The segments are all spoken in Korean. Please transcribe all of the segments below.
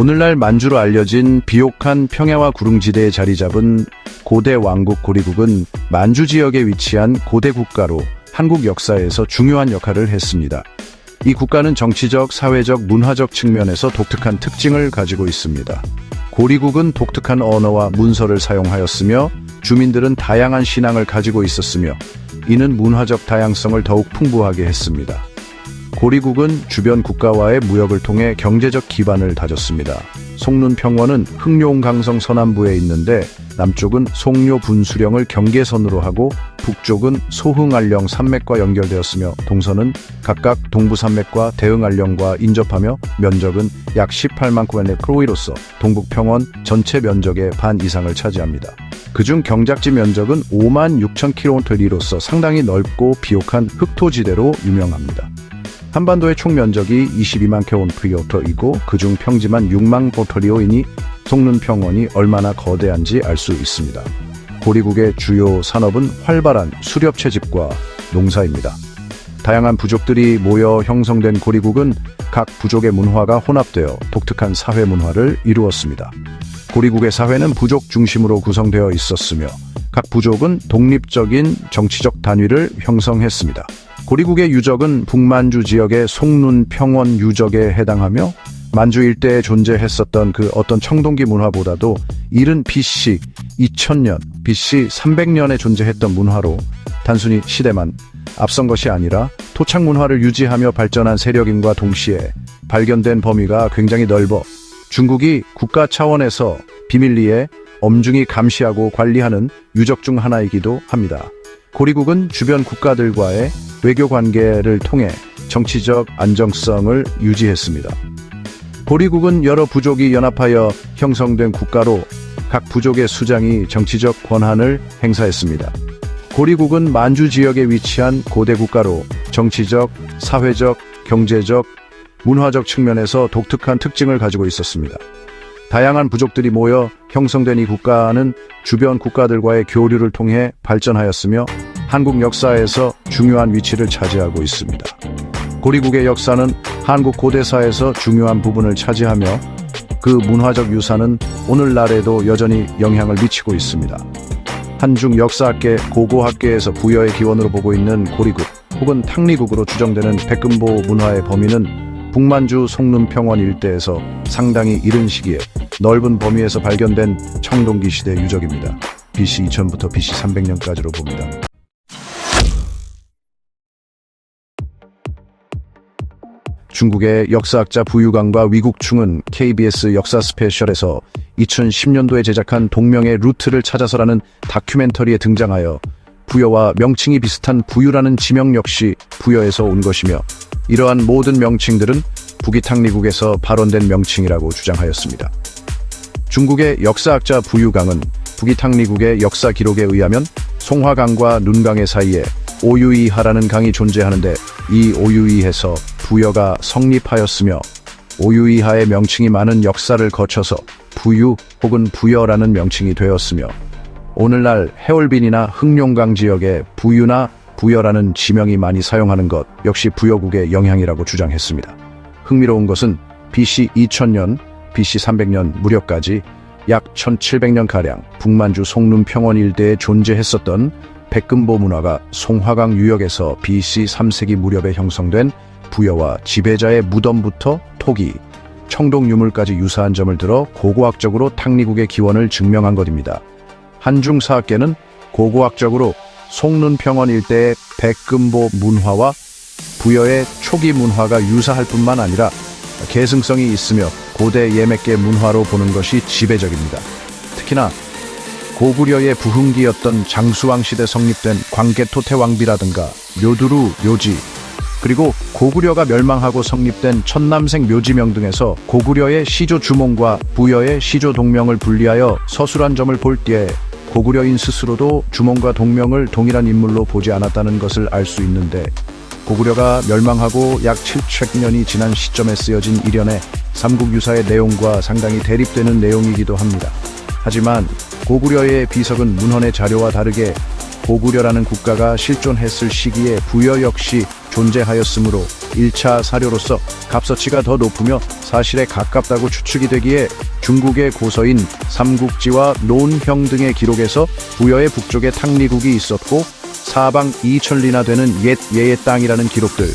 오늘날 만주로 알려진 비옥한 평야와 구릉지대에 자리 잡은 고대 왕국 고리국은 만주 지역에 위치한 고대 국가로 한국 역사에서 중요한 역할을 했습니다. 이 국가는 정치적, 사회적, 문화적 측면에서 독특한 특징을 가지고 있습니다. 고리국은 독특한 언어와 문서를 사용하였으며 주민들은 다양한 신앙을 가지고 있었으며 이는 문화적 다양성을 더욱 풍부하게 했습니다. 고리국은 주변 국가와의 무역을 통해 경제적 기반을 다졌습니다. 송눈 평원은 흑룡 강성 서남부에 있는데 남쪽은 송료 분수령을 경계선으로 하고 북쪽은 소흥알령 산맥과 연결되었으며 동서는 각각 동부산맥과 대흥알령과 인접하며 면적은 약 18만 km로이로서 동북평원 전체 면적의 반 이상을 차지합니다. 그중 경작지 면적은 5만 6천 km리로서 상당히 넓고 비옥한 흑토지대로 유명합니다. 한반도의 총 면적이 22만 킬로미터이고 그중 평지만 6만 포토리오이니 송눈평원이 얼마나 거대한지 알 수 있습니다. 고리국의 주요 산업은 활발한 수렵 채집과 농사입니다. 다양한 부족들이 모여 형성된 고리국은 각 부족의 문화가 혼합되어 독특한 사회 문화를 이루었습니다. 고리국의 사회는 부족 중심으로 구성되어 있었으며 각 부족은 독립적인 정치적 단위를 형성했습니다. 고리국의 유적은 북만주 지역의 송눈 평원 유적에 해당하며 만주 일대에 존재했었던 그 어떤 청동기 문화보다도 이른 BC 2000년, BC 300년에 존재했던 문화로 단순히 시대만 앞선 것이 아니라 토착 문화를 유지하며 발전한 세력인과 동시에 발견된 범위가 굉장히 넓어 중국이 국가 차원에서 비밀리에 엄중히 감시하고 관리하는 유적 중 하나이기도 합니다. 고리국은 주변 국가들과의 외교 관계를 통해 정치적 안정성을 유지했습니다. 고리국은 여러 부족이 연합하여 형성된 국가로 각 부족의 수장이 정치적 권한을 행사했습니다. 고리국은 만주 지역에 위치한 고대 국가로 정치적, 사회적, 경제적, 문화적 측면에서 독특한 특징을 가지고 있었습니다. 다양한 부족들이 모여 형성된 이 국가는 주변 국가들과의 교류를 통해 발전하였으며 한국 역사에서 중요한 위치를 차지하고 있습니다. 고리국의 역사는 한국 고대사에서 중요한 부분을 차지하며 그 문화적 유산은 오늘날에도 여전히 영향을 미치고 있습니다. 한중 역사학계 고고학계에서 부여의 기원으로 보고 있는 고리국 혹은 탕리국으로 추정되는 백금보 문화의 범위는 북만주 송눈평원 일대에서 상당히 이른 시기에 넓은 범위에서 발견된 청동기 시대 유적입니다. BC 2000부터 BC 300년까지로 봅니다. 중국의 역사학자 부유강과 위국충은 KBS 역사 스페셜에서 2010년도에 제작한 동명의 루트를 찾아서라는 다큐멘터리에 등장하여 부여와 명칭이 비슷한 부유라는 지명 역시 부여에서 온 것이며 이러한 모든 명칭들은 북이탕리국에서 발원된 명칭이라고 주장하였습니다. 중국의 역사학자 부유강은 북이탕리국의 역사 기록에 의하면 송화강과 눈강의 사이에 오유이하라는 강이 존재하는데 이 오유이에서 부여가 성립하였으며 오유이하의 명칭이 많은 역사를 거쳐서 부유 혹은 부여라는 명칭이 되었으며 오늘날 해올빈이나 흑룡강 지역에 부유나 부여라는 지명이 많이 사용하는 것 역시 부여국의 영향이라고 주장했습니다. 흥미로운 것은 BC 2000년, BC 300년 무렵까지 약 1700년가량 북만주 송룸 평원 일대에 존재했었던 백금보 문화가 송화강 유역에서 BC 3세기 무렵에 형성된 부여와 지배자의 무덤부터 토기, 청동 유물까지 유사한 점을 들어 고고학적으로 탕리국의 기원을 증명한 것입니다. 한중 사학계는 고고학적으로 송눈평원 일대의 백금보 문화와 부여의 초기 문화가 유사할 뿐만 아니라 계승성이 있으며 고대 예맥계 문화로 보는 것이 지배적입니다. 특히나 고구려의 부흥기였던 장수왕 시대 성립된 광개토태왕비라든가 묘두루 묘지 그리고 고구려가 멸망하고 성립된 천남생 묘지명 등에서 고구려의 시조 주몽과 부여의 시조 동명을 분리하여 서술한 점을 볼 때에 고구려인 스스로도 주몽과 동명을 동일한 인물로 보지 않았다는 것을 알 수 있는데 고구려가 멸망하고 약 700년이 지난 시점에 쓰여진 일련의 삼국유사의 내용과 상당히 대립되는 내용이기도 합니다. 하지만 고구려의 비석은 문헌의 자료와 다르게 고구려라는 국가가 실존했을 시기에 부여 역시 존재하였으므로 1차 사료로서 값어치가 더 높으며 사실에 가깝다고 추측이 되기에 중국의 고서인 삼국지와 논형 등의 기록에서 부여의 북쪽에 탕리국이 있었고 사방 2천리나 되는 옛 예의 땅이라는 기록들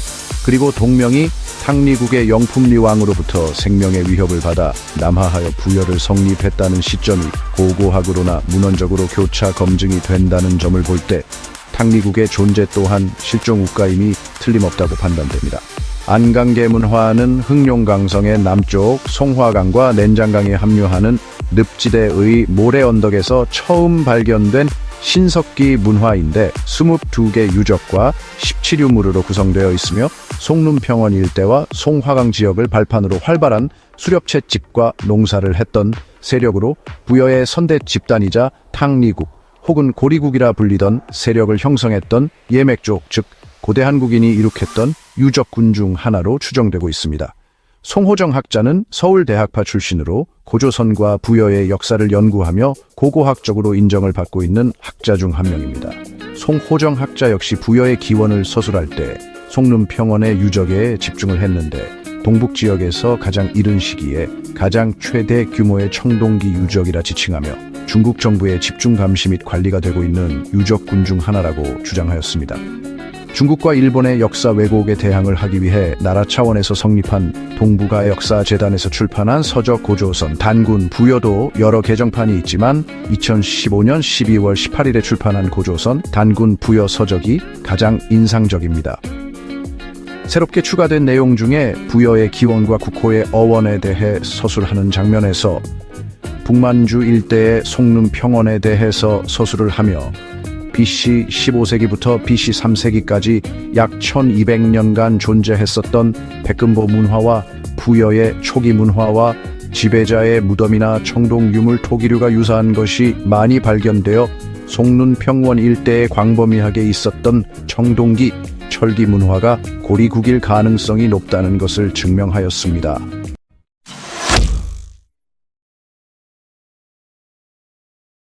그리고 동명이 탕리국의 영품리 왕으로부터 생명의 위협을 받아 남하하여 부여를 성립했다는 시점이 고고학으로나 문헌적으로 교차 검증이 된다는 점을 볼때 탕리국의 존재 또한 실종 우가임이 틀림없다고 판단됩니다. 안강계 문화는 흥룡강성의 남쪽 송화강과 낸장강에 합류하는 늪지대의 모래 언덕에서 처음 발견된 신석기 문화인데 22개 유적과 17유물으로 구성되어 있으며 송룸평원 일대와 송화강 지역을 발판으로 활발한 수렵채 집과 농사를 했던 세력으로 부여의 선대 집단이자 탕리국 혹은 고리국이라 불리던 세력을 형성했던 예맥족 즉 고대 한국인이 이룩했던 유적군 중 하나로 추정되고 있습니다. 송호정 학자는 서울대학파 출신으로 고조선과 부여의 역사를 연구하며 고고학적으로 인정을 받고 있는 학자 중 한 명입니다. 송호정 학자 역시 부여의 기원을 서술할 때 송룸 평원의 유적에 집중을 했는데 동북 지역에서 가장 이른 시기에 가장 최대 규모의 청동기 유적이라 지칭하며 중국 정부의 집중 감시 및 관리가 되고 있는 유적군 중 하나라고 주장하였습니다. 중국과 일본의 역사 왜곡에 대항을 하기 위해 나라 차원에서 성립한 동북아 역사 재단에서 출판한 서적 고조선 단군 부여도 여러 개정판이 있지만 2015년 12월 18일에 출판한 고조선 단군 부여 서적이 가장 인상적입니다. 새롭게 추가된 내용 중에 부여의 기원과 국호의 어원에 대해 서술하는 장면에서 북만주 일대의 송룸 평원에 대해서 서술을 하며 BC 15세기부터 BC 3세기까지 약 1200년간 존재했었던 백금보 문화와 부여의 초기 문화와 지배자의 무덤이나 청동 유물 토기류가 유사한 것이 많이 발견되어 송눈 평원 일대에 광범위하게 있었던 청동기 철기 문화가 고리국일 가능성이 높다는 것을 증명하였습니다.